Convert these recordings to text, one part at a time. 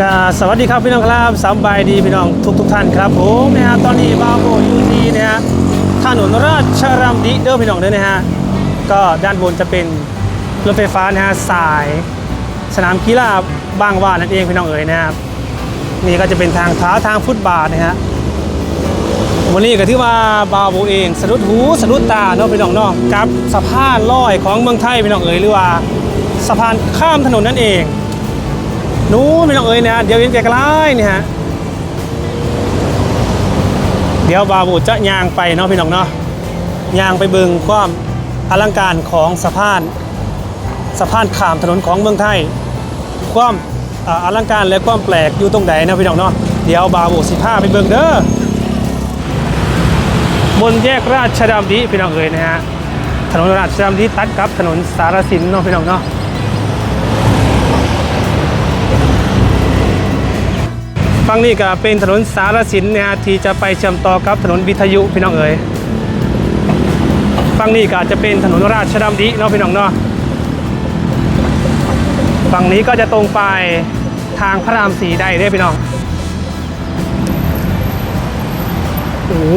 กาสวัสดีครับพี่น้องครับสบายดีพี่น้องทุกทุกท่านครับผมนะฮะตอนนี้บาโบอยู่ที่นะฮะถนนราชรำดิเด้อพี่น้องเด้อนะฮะก็ด้านบนจะเป็นรถไฟฟ้านะฮะสาย สนามกีฬาบางว่านั่นเองพี่น้องเอ๋ยนะครับนี่ก็จะเป็นทางเท้าทางฟุตบาทนะฮะวันนี้ก็ที่ว่าบาโบเองสะดุดหูสะดุดตาเนาะพี่น้องเนาะกับสะพานลอยของเมืองไทยพี่น้องเอ๋ยหรือว่าสะพานข้ามถนนนั่นเอง นู้นไม่ต้องเอ่ยนะเดี๋ยวเห็นไกลๆนี่ฮะเดี๋ยวบาบูจะย่างไปเนาะพี่น้องเนาะย่างไปเบิงความอลังการของสะพานสะพานข้ามถนนของเมืองไทย ความอาอลังการและความแปลกอยู่ตรงไหนนะพี่น้องเนาะเดี๋ยวบาบูสิพาไปเบิงเด้อบนแยกราชดำริพี่น้องเอ่ยนะฮะถนนราชดำริตัดกับถนนสารสินเนาะพี่น้องเนาะ ฝั่งนี้ก็เป็นถนนสารสินนะฮะที่จะไปเชื่อมต่อกับถนนวิทยุพี่น้องเอ๋ยฝั่งนี้ก็จะเป็นถนนราชดำริเนาะพี่น้องเนาะฝั่งนี้ก็จะตรงไปทางพระรามสีได้เด้พี่น้องโอ้โห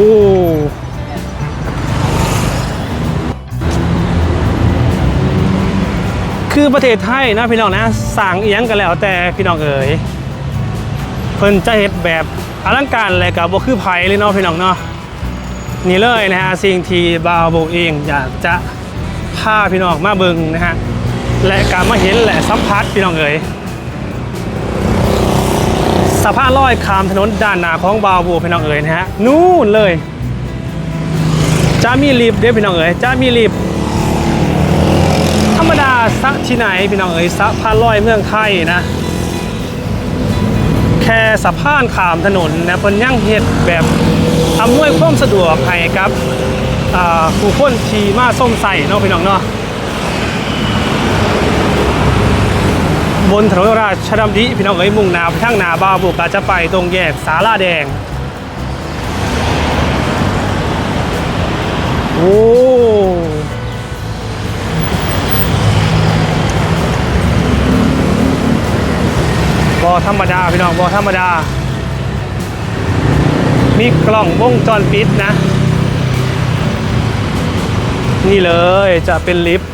คือประเทศไทยนะพี่น้องนะสั่งเอียงกันแล้วแต่พี่น้องเอ๋ย เพิ่นจะเฮ็ดแบบอลังการเลยกับบ่คือไผเลยเนาะพี่น้องเนาะนี่เลยนะฮะสิ่งที่บาวโบเองอยากจะพาพี่น้องมาเบิ่งนะฮะและการมาเห็นและสัมผัสพี่น้องเอ๋ยสะพานลอยข้ามถนนด้านหน้าของบาวโบพี่น้องเอ๋ยนะฮะนู่นเลยจะมีลิฟต์เด้พี่น้องเอ๋ยจะมีลิฟต์ธรรมดาสักที่ไหนพี่น้องเอ๋ยสะพานลอยเมืองไทยนะ สะพานขามถนนนะเพิ่นยังเฮ็ดแบบอำนวยความสะดวกให้กับอ่าผู้คนที่มาส้มใส่เนาะพี่น้องเนาะบนถนนราชดำริพี่น้องเอ้ยมุ่งนาไปทางนาบาบุกอาจจะไปตรงแยกสาลาแดง โอ้ อธรรมดาพี่น้องบอธรรมดา มีกล้องวงจรปิดนะ นี่เลยจะเป็นลิฟต์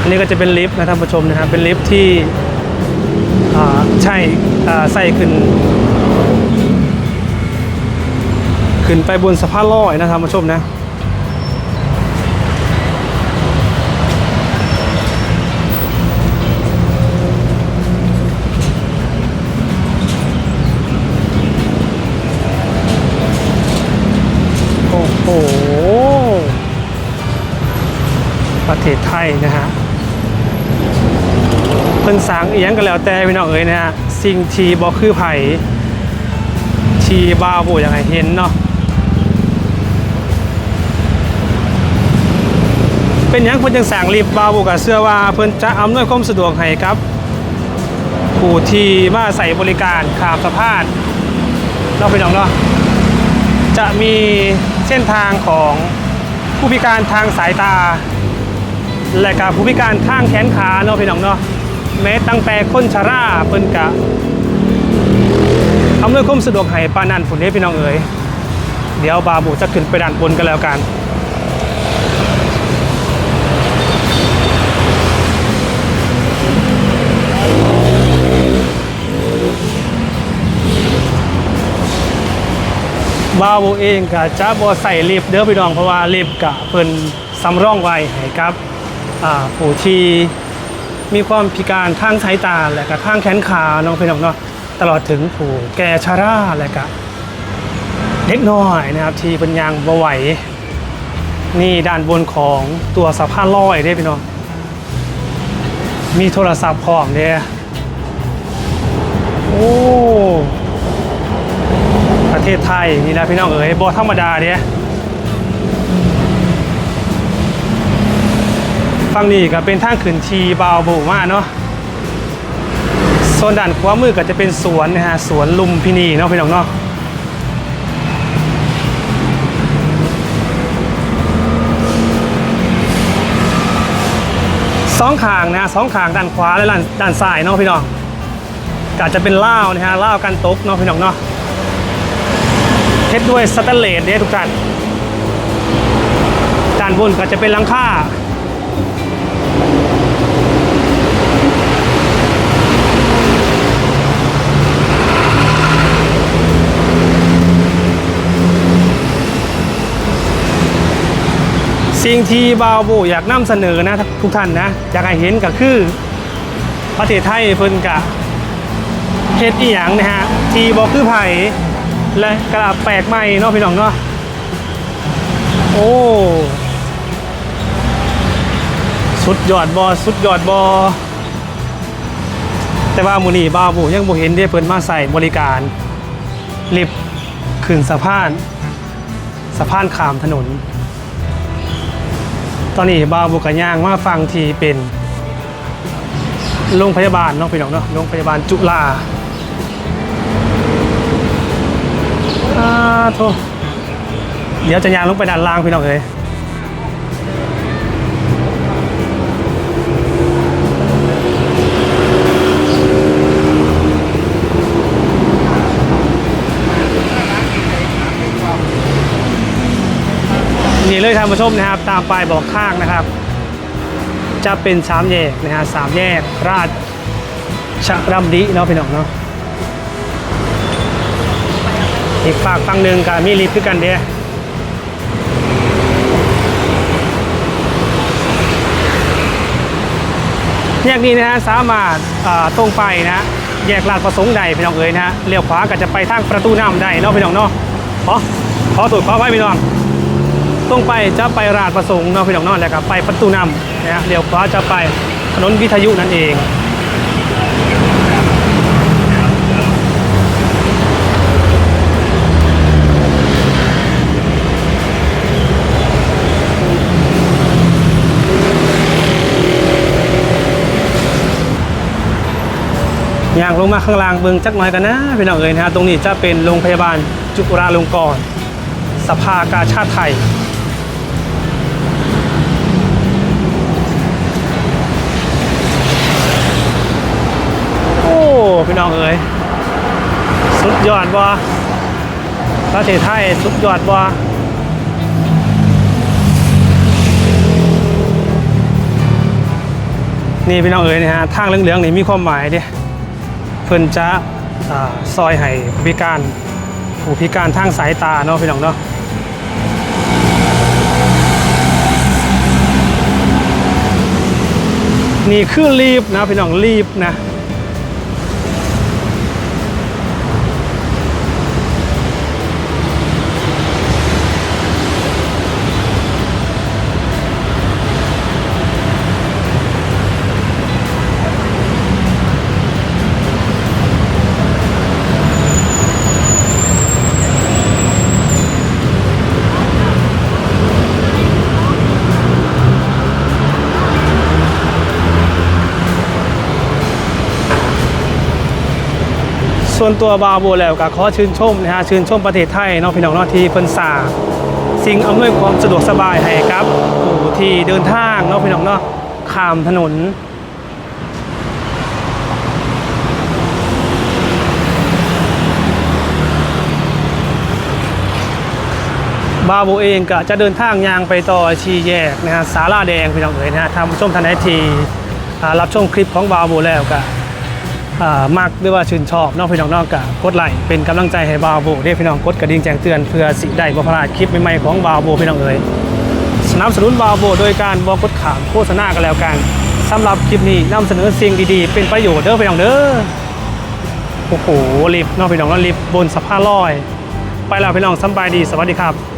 อันนี้ก็จะเป็นลิฟต์นะท่านผู้ชมนะครับเป็นลิฟต์ที่ใช่ใส่ขึ้น ขึ้นไปบนสะพานลอยนะท่านผู้ชมนะ ประเทศไทยนะฮะเพิ่นสร้างเอียงกันแล้วแต่พี่น้องเอ๋ยนะฮะสิ่งที่บ่คือไผที่บ้าบ่อย่างไรเห็นเนาะเป็นหยังเพิ่นจังสร้างลิฟต์บาบ่ก็เชื่อว่าเพิ่นจะอำนวยความสะดวกให้กับ ผู้ที่มาใส่บริการขามสะพานเนาะพี่น้องเนาะจะมีเส้นทางของผู้พิการทางสายตา และกับผู้พิการทางแขนขาเนาะพี่น้องเนาะแม้ตั้งแต่คนชราเพิ่นกะอำนวยความสะดวกให้ปานันผุนเด้พี่น้องเอ๋ยเดี๋ยวบาบูจะขึ้นไปด้านบนกันแล้วกันบาวเองก็จะบ่ใส่ลิฟต์เด้อพี่น้องเพราะว่าลิฟต์ก็เพิ่นสำรองไว้ให้กับ ผู้ที่มีความพิการทางสายตาและก็ทางแขนขาน้องพี่น้องเนาะตลอดถึงผู้แก่ชราและก็เด็กน้อยนะครับที่เป็นยางบ่ไหวนี่ด้านบนของตัวสะพานลอยเด้พี่น้องมีโทรศัพท์พร้อมเด้อโอ้ประเทศไทยนี่นะพี่น้องเอ๋ยบอธรรมดาเนี่ ฝั่งนี้ก็เป็นทางขึ้นทีบาวโบมาเนาะโซนด้านขวามือก็จะเป็นสวนนะฮะสวนลุมพินีเนาะพี่น้องเนาะสองขางนะฮะสองขางด้านขวาและด้านด้านซ้ายเนาะพี่น้องก็จะเป็นล่าวนะฮะล่าวกันตกเนาะพี่น้องเนาะเฮ็ดด้วยสแตนเลสเนี่ยทุกท่านด้านบนก็จะเป็นหลังคา สิ่งที่บาวโบอยากนำเสนอนะทุกท่านนะอยากให้เห็นก็คือประเทศไทยเพิ่นกะเฮ็ดอีหยังนะฮะที่บ่คือไผ่และกระแปลกใหม่เนาะพี่น้องเนาะโอ้สุดยอดบอสุดยอดบอแต่ว่ามื้อนี้บ่าวบ่ยังบ่เห็นได้เพิ่นมาใส่บริการลิฟต์ขึ้นสะพาน สะพานข้ามถนน ตอนนี้บาวบุกย่างมาฟังทีเป็นโรงพยาบาลน้องพี่น้องเนาะโรงพยาบาลจุฬาอ่าโทเดี๋ยวจะยางลงไปด้านล่างพี่น้องเลย นี่เลยท่านผู้ชมนะครับ ตามป้ายบอกข้างนะครับ จะเป็นสามแยกนะฮะสามแยกราชชรำดิเนาะพี่น้องเนาะอีกฝากฝั่งหนึ่งกับมีลิฟต์คือกันเด้แยกนี้นะฮะสามารถตรงไปนะฮะแยกลาดประสงค์ใดพี่น้องเอ๋ยนะฮะเลี้ยวขวาก็จะไปทางประตูน้ำได้เนาะพี่น้องเนาะขอขอตรวจขอไว้พี่น้อง ตรงไปจะไปราชประสงค์นาะพี่น้องเนาะแล้วก็ไปประตูน้ำนะฮะเลี้ยวขวาจะไปถนนวิทยุนั่นเองอย่างลงมาข้างล่างเบิงจักหน่อยกันนะพี่น้องเอ๋ยนะฮะตรงนี้จะเป็นโรงพยาบาลจุฬาลงกรณ์สภากาชาติไทย ยอดบ่ประเทศไทยสุดยอดบ่นี่พี่น้องเอ๋ยนะฮะทางเหลืองๆนี่มีความหมายเด้เพิ่นจะซอยให้ผู้พิการผู้พิการทางสายตาเนาะพี่น้องเนาะนี่คือรีบนะพี่น้องรีบนะ ส่วนตัวบาวโบแล้วก็ขอชื่นชมนะฮะชื่นชมประเทศไทยเนาะพี่น้องเนาะที่เพิ่นสร้างสิ่งอำนวยความสะดวกสบายให้ครับผู้ที่เดินทางเนาะพี่น้องเนาะข้ามถนนบาโบเองก็จะเดินทางยางไปต่อชีแยกนะฮะสาราแดงพี่น้องเอ๋ยนะฮะทำชมทันทีอ่ารับชมคลิปของบาโบแล้วก็ อ่ามักหรือว่าชื่นชอบน้องพี่น้องนอกก็กดไลค์เป็นกำลังใจให้บาโบได้พี่น้องกดกระดิ่งแจ้งเตือนเพื่อสิได้บ่พลาดคลิปใหม่ๆของบาโบพี่น้องเอ๋ยสนับสนุนบาโบโดยการบอกกดขามโฆษณากันแล้วกันสำหรับคลิปนี้นำเสนอสิ่งดีๆ เป็นประโยชน์เด้อพี่น้องเด้อโอ้โหลิฟต์น้องพี่น้องนาะลิฟต์บนสะพานลอย ไปแล้วพี่น้องสบายดีสวัสดีครับ